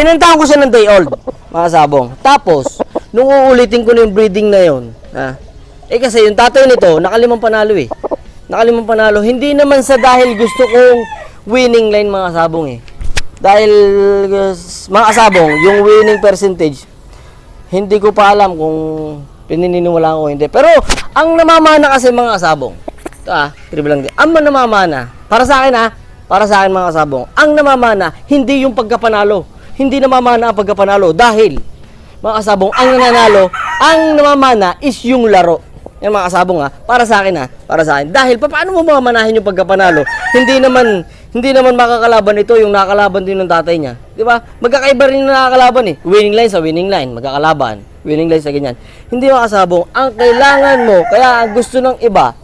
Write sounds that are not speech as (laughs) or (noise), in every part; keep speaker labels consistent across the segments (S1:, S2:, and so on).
S1: Pinantahan ko siya ng day old, mga sabong. Tapos, nung uulitin ko na yung breeding na yon, ha, eh kasi yung tatay nito, nakalimang panalo eh. Nakalimang panalo. Hindi naman sa dahil gusto kong winning line mga sabong eh. Dahil, uh, mga sabong, yung winning percentage, hindi ko pa alam kung pininiwala ko hindi. Pero, ang namamana kasi mga sabong, ito ah, triple lang din. Ang namamana, para sa akin ah, para sa akin mga sabong, ang namamana, hindi yung pagkapanalo. Hindi namamana ang pagkapanalo dahil, mga kasabong, ang nananalo, ang namamana is yung laro. Yan mga kasabong ha, para sa akin ha, para sa akin. Dahil, pa- paano mo mamanahin yung pagkapanalo? Hindi naman, hindi naman makakalaban ito yung nakakalaban din ng tatay niya. Di ba? Magkakaiba rin yung nakakalaban eh. Winning line sa winning line, magkakalaban. Winning line sa ganyan. Hindi mga kasabong, ang kailangan mo, kaya ang gusto ng iba,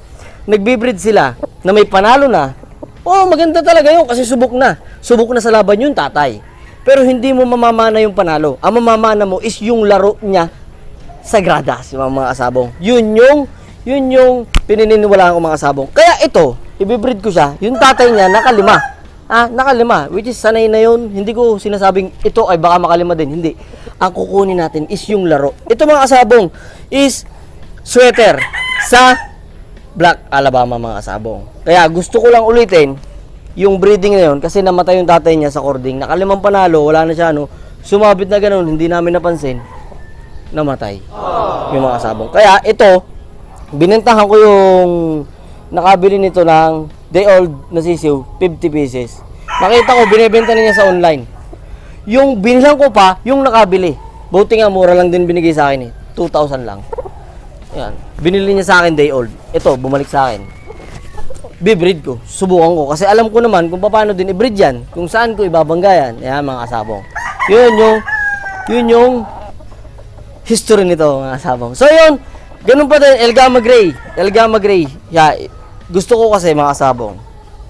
S1: nagbibreed sila na may panalo na, oh, maganda talaga yun kasi subok na. Subok na sa laban yun, tatay. Pero hindi mo mamamana yung panalo. Ang mamamana mo is yung laro niya sa gradas, yung mga asabong. Yun yung, yun yung pininiwalaan ko mga asabong. Kaya ito, ibibreed ko siya, yung tatay niya nakalima. Ah, nakalima, which is sanay na yun. Hindi ko sinasabing ito ay baka makalima din. Hindi. Ang kukunin natin is yung laro. Ito mga asabong is sweater sa Black Alabama mga asabong. Kaya gusto ko lang ulitin yung breeding na yun kasi namatay yung tatay niya sa cording. Nakalimang panalo, wala na siya ano. Sumabit na ganun, hindi namin napansin. Namatay. Yung mga asabong. Kaya ito, binentahan ko yung nakabili nito ng day old na sisiw, 50 pieces. Nakita ko, binibenta na niya sa online. Yung binilang ko pa, yung nakabili. Buti nga, mura lang din binigay sa akin eh. 2,000 lang. Yan. Binili niya sa akin day old. Ito, bumalik sa akin. Bibreed ko. Subukan ko. Kasi alam ko naman kung paano din i-breed yan. Kung saan ko ibabangga yan. Mga kasabong. Yun yung, yun yung history nito, mga kasabong. So, yun. Ganun pa din, El Gamma Gray. El Gamma Gray. Yeah, gusto ko kasi, mga kasabong.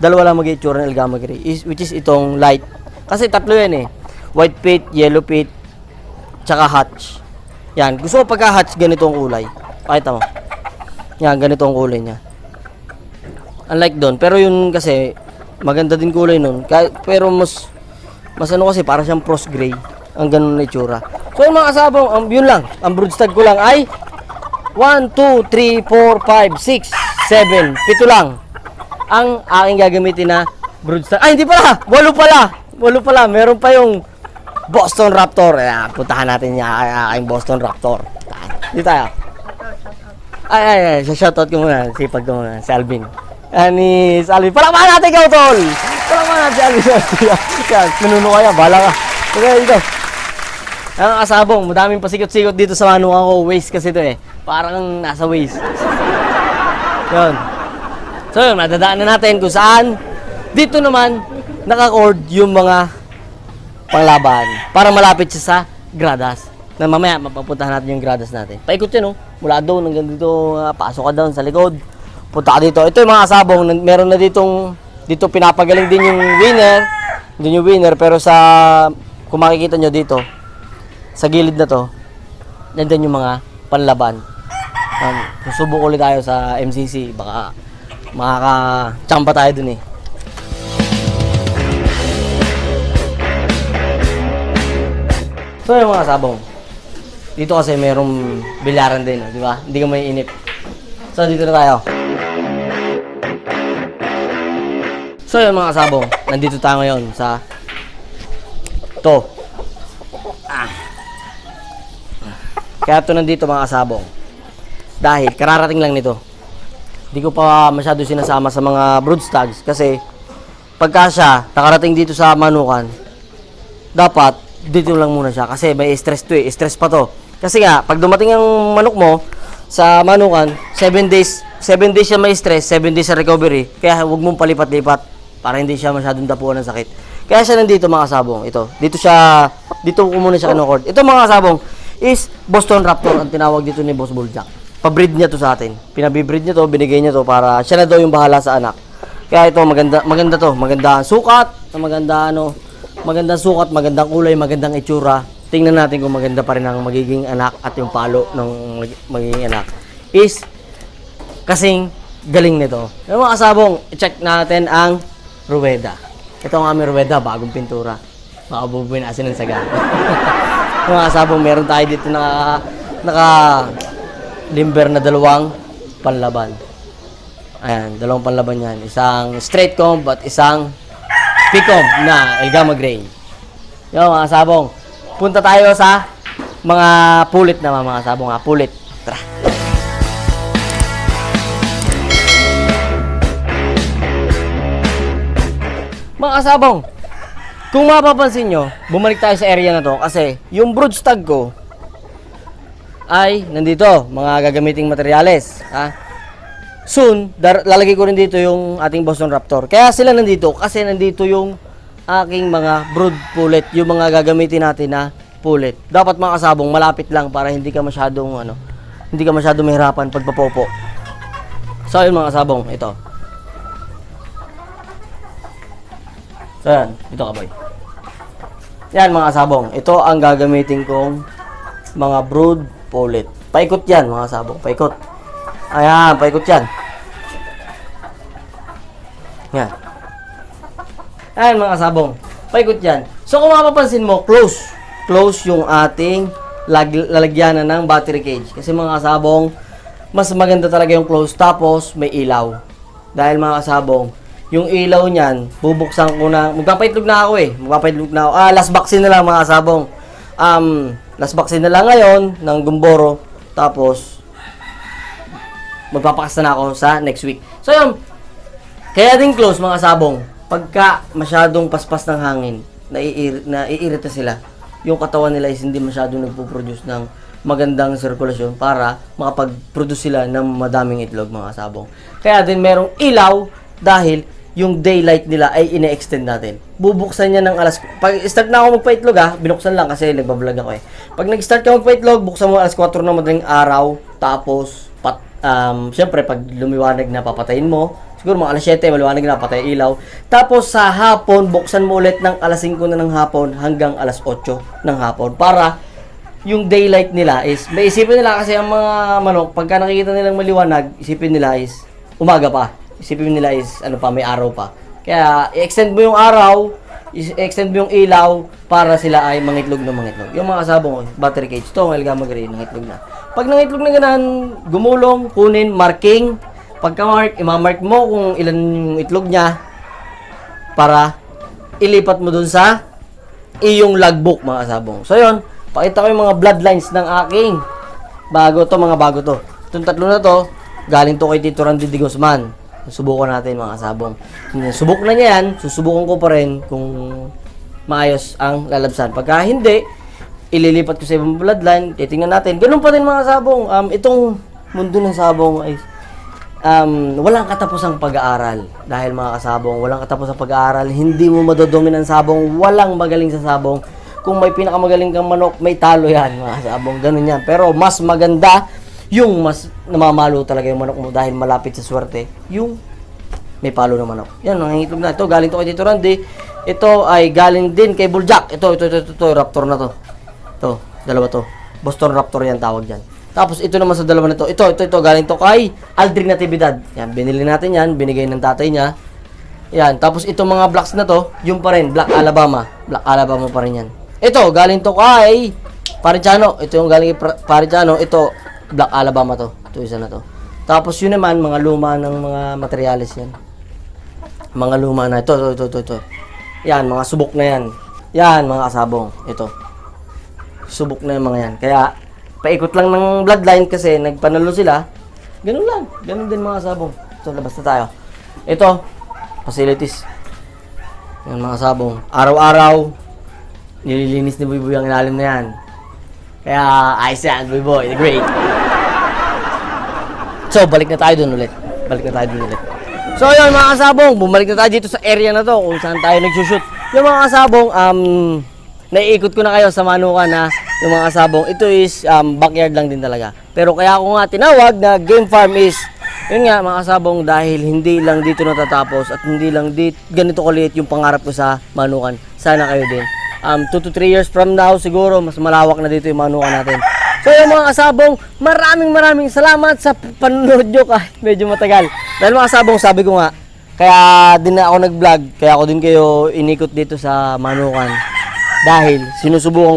S1: Dalawa lang mag-itsura ng El Gamma Gray. Is, which is itong light. Kasi tatlo yan eh. White pit, yellow pit, tsaka hatch. Yan. Gusto ko pagka-hatch, ganito ang kulay. Pakita mo. Yan, ganito ang kulay niya. Unlike doon. Pero yun kasi, maganda din kulay nun. Pero mas, mas ano kasi, para siyang frost gray. Ang ganun na itsura. So yung mga kasabong, um, yun lang. Ang broodstag ko lang ay 1, 2, 3, 4, 5, 6, 7. Pito lang. Ang aking gagamitin na broodstag. Ay, hindi pala! Walo pala! Walo pala. Meron pa yung Boston Raptor. Ayan, puntahan natin yung aking Boston Raptor. Dito tayo. Ay, ay, ay. Shoutout ko muna. Sipag ko muna. Si Alvin. Ani, si Alvin. Palakpakan natin ikaw, tol! Palakpakan natin si Alvin. (laughs) Yan, nanuno ka yan. Bahala ka. Okay, dito. Ang asabong, madaming pasikot-sikot dito sa manukan ko. Waste kasi ito eh. Parang nasa waste. Yun. So yun, madadaan na natin kung saan. Dito naman, nakacord yung mga panglaban. Para malapit siya sa gradas. Na mamaya, mapapuntahan natin yung gradas natin. Paikot yun, oh. Mula doon hanggang dito, pasok ka doon sa likod. Punta dito. Ito yung mga asabong, nan- meron na ditong, dito pinapagaling din yung winner. Din yung winner, pero sa, kung makikita nyo dito, sa gilid na to, nandyan yung mga panlaban. Um, susubok ulit tayo sa MCC, baka makaka-champa tayo dun eh. So yung mga sabong, dito kasi merong bilyaran din, oh, di ba? Hindi ka may inip. So dito na tayo. So yun mga sabong, nandito tayo ngayon sa to. Ah. Kaya ito nandito mga sabong. Dahil kararating lang nito. Hindi ko pa masyado sinasama sa mga broodstags kasi pagka siya nakarating dito sa manukan, dapat dito lang muna siya kasi may stress to eh. Stress pa to. Kasi nga, pag dumating ang manok mo sa manukan, 7 days, 7 days siya may stress, 7 days sa recovery. Kaya huwag mong palipat-lipat para hindi siya masyadong dapuan ng sakit. Kaya siya nandito mga sabong. Ito. Dito siya, dito ko muna siya kinukord. Ito mga sabong is Boston Raptor ang tinawag dito ni Boss Bulljack. Pabreed niya to sa atin. Pinabibreed niya to, binigay niya to para siya na daw yung bahala sa anak. Kaya ito maganda maganda to, maganda sukat, maganda ano, magandang sukat, magandang kulay, magandang itsura. Tingnan natin kung maganda pa rin ang magiging anak at yung palo ng mag- magiging anak. Is kasing galing nito. Yung mga kasabong, check natin ang ruweda. Ito ang aming ruweda, bagong pintura. Baka bubunasin ng saga. (laughs) mga kasabong, meron tayo dito na naka limber na dalawang panlaban. Ayan, dalawang panlaban yan. Isang straight comb at isang picomb na Elgama Gray. Yo mga sabong, punta tayo sa mga pulit na mga sabong ha, pulit. Tara. Mga kasabong, kung mapapansin nyo, bumalik tayo sa area na to kasi yung broodstag ko ay nandito, mga gagamiting materyales. Ha? Soon, dar- lalagay ko rin dito yung ating Boston Raptor. Kaya sila nandito kasi nandito yung aking mga brood pullet, yung mga gagamitin natin na pullet. Dapat mga kasabong malapit lang para hindi ka masyadong ano, hindi ka masyadong mahirapan pagpapopo. So yun mga kasabong, ito. So yan, ito ka boy. Yan mga sabong. Ito ang gagamitin kong mga brood pullet. Paikot yan mga sabong. Paikot. Ayan, paikot yan. Yan. Ayan mga sabong. Paikot yan. So kung mapapansin mo, close. Close yung ating lag- lalagyanan ng battery cage. Kasi mga kasabong, mas maganda talaga yung close. Tapos may ilaw. Dahil mga kasabong, yung ilaw niyan, bubuksan ko na, magpapaitlog na ako eh. Magpapaitlog na ako. Ah, last vaccine na lang mga kasabong. Um, last vaccine na lang ngayon ng Gumboro. Tapos, magpapakasta na ako sa next week. So yun, kaya din close mga sabong. Pagka masyadong paspas ng hangin, naiir, naiirita sila, yung katawan nila is hindi masyadong nagpo-produce ng magandang sirkulasyon para makapag-produce sila ng madaming itlog mga sabong. Kaya din merong ilaw dahil yung daylight nila ay ine-extend natin. Bubuksan niya ng alas... Pag start na ako magpa-itlog ha, binuksan lang kasi nagbablog ako eh. Pag nag-start ka magpa-itlog, buksan mo alas 4 na madaling araw, tapos, pat, um, syempre, pag lumiwanag na papatayin mo, siguro mga alas 7, maliwanag na patay ilaw. Tapos sa hapon, buksan mo ulit ng alas 5 na ng hapon hanggang alas 8 ng hapon para yung daylight nila is, may isipin nila kasi ang mga manok, pagka nakikita nilang maliwanag, isipin nila is umaga pa. Isipin nila is ano pa, may araw pa. Kaya i-extend mo yung araw, i-extend mo yung ilaw para sila ay mangitlog ng mangitlog. Yung mga kasabong, battery cage, to, Elgama Gray, nangitlog na. Pag nangitlog na ganahan, gumulong, kunin, marking, pagka-mark, imamark mo kung ilan yung itlog niya para ilipat mo dun sa iyong logbook mga kasabong. So yun, pakita ko yung mga bloodlines ng aking bago to, mga bago to. Itong tatlo na to, galing to kay Tito Randy de Guzman. Subukan natin mga kasabong. Subok na niya yan, susubukan ko pa rin kung maayos ang lalabsan. Pagka hindi, ililipat ko sa ibang bloodline, titingnan natin. Ganun pa rin mga sabong. Um, itong mundo ng sabong ay um, walang katapusang pag-aaral. Dahil mga kasabong, walang katapusang pag-aaral. Hindi mo madodomin ang sabong. Walang magaling sa sabong. Kung may pinakamagaling kang manok, may talo yan mga kasabong. Ganun yan. Pero mas maganda yung mas namamalo talaga yung manok mo dahil malapit sa swerte. Yung may palo na manok. Yan, nangingitlog na. Ito, galing to kay Tito Randy. Ito ay galing din kay Buljak. Ito, ito, ito, ito, ito, Raptor na to. Ito, dalawa to. Boston Raptor yan tawag dyan. Tapos ito naman sa dalawa na to. Ito, ito, ito, galing to kay Aldrin Natividad. Yan, binili natin yan. Binigay ng tatay niya. Yan, tapos itong mga blacks na to, yung pa rin, Black Alabama. Black Alabama pa rin yan. Ito, galing to kay Parichano. Ito yung galing kay Parichano. Ito, Black Alabama to. Ito isa na to. Tapos yun naman, mga luma ng mga materials yan. Mga luma na. Ito, ito, ito, ito, ito. Yan, mga subok na yan. Yan, mga kasabong. Ito. Subok na yung mga yan. Kaya, paikot lang ng bloodline kasi nagpanalo sila. Ganun lang. Ganun din mga sabong. Ito, labas na tayo. Ito, facilities. Yan mga sabong. Araw-araw, nililinis ni Buy ang ilalim na yan. Kaya, ayos yan, Buy Boy. The great. So, balik na tayo dun ulit. Balik na tayo dun ulit. So, yun mga kasabong, bumalik na tayo dito sa area na to kung saan tayo nagsushoot. Yung mga kasabong, um, naiikot ko na kayo sa manukan na yung mga kasabong, ito is um, backyard lang din talaga. Pero kaya ako nga tinawag na game farm is, yun nga mga kasabong, dahil hindi lang dito natatapos at hindi lang dito, ganito kaliit yung pangarap ko sa manukan. Sana kayo din. Um, 2 to 3 years from now, siguro, mas malawak na dito yung manukan natin. Yung mga kasabong, maraming maraming salamat sa panonood nyo kahit medyo matagal. Dahil mga kasabong, sabi ko nga, kaya din na ako nag-vlog, kaya ako din kayo inikot dito sa Manukan. Dahil sinusubukan